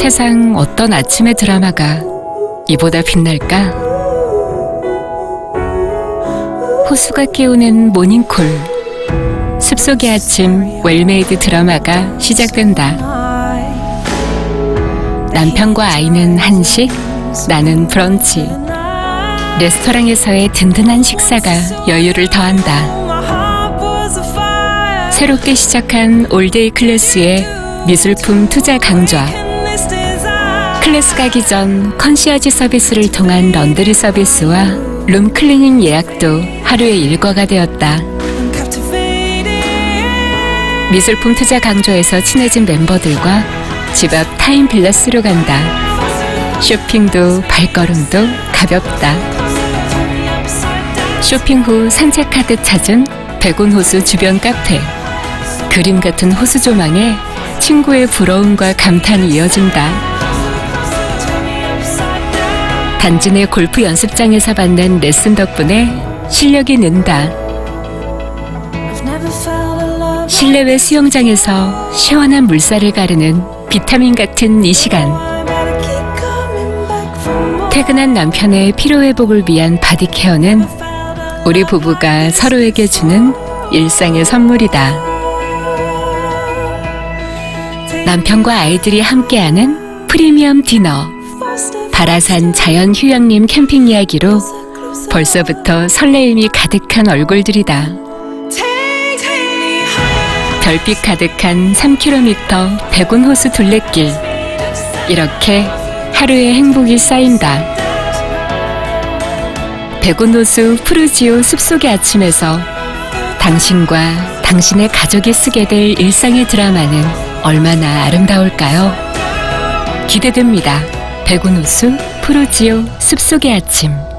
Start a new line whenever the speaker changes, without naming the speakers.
세상 어떤 아침의 드라마가 이보다 빛날까? 호수가 깨우는 모닝콜. 숲속의 아침 웰메이드 드라마가 시작된다. 남편과 아이는 한식, 나는 브런치. 레스토랑에서의 든든한 식사가 여유를 더한다. 새롭게 시작한 올데이 클래스의 미술품 투자 강좌. 클래스 가기 전 컨시어지 서비스를 통한 런드리 서비스와 룸 클리닝 예약도 하루의 일과가 되었다. 미술품 투자 강좌에서 친해진 멤버들과 집 앞 타임 빌라스로 간다. 쇼핑도 발걸음도 가볍다. 쇼핑 후 산책하듯 찾은 백운 호수 주변 카페. 그림 같은 호수 조망에 친구의 부러움과 감탄이 이어진다. 단지 내 골프 연습장에서 받는 레슨 덕분에 실력이 는다. 실내외 수영장에서 시원한 물살을 가르는 비타민 같은 이 시간. 퇴근한 남편의 피로회복을 위한 바디케어는 우리 부부가 서로에게 주는 일상의 선물이다. 남편과 아이들이 함께하는 프리미엄 디너. 바라산 자연 휴양림 캠핑 이야기로 벌써부터 설레임이 가득한 얼굴들이다. 별빛 가득한 3km 백운호수 둘레길. 이렇게 하루의 행복이 쌓인다. 백운호수 푸르지오 숲속의 아침에서 당신과 당신의 가족이 쓰게 될 일상의 드라마는 얼마나 아름다울까요? 기대됩니다. 백운호수 푸르지오 숲속의 아침.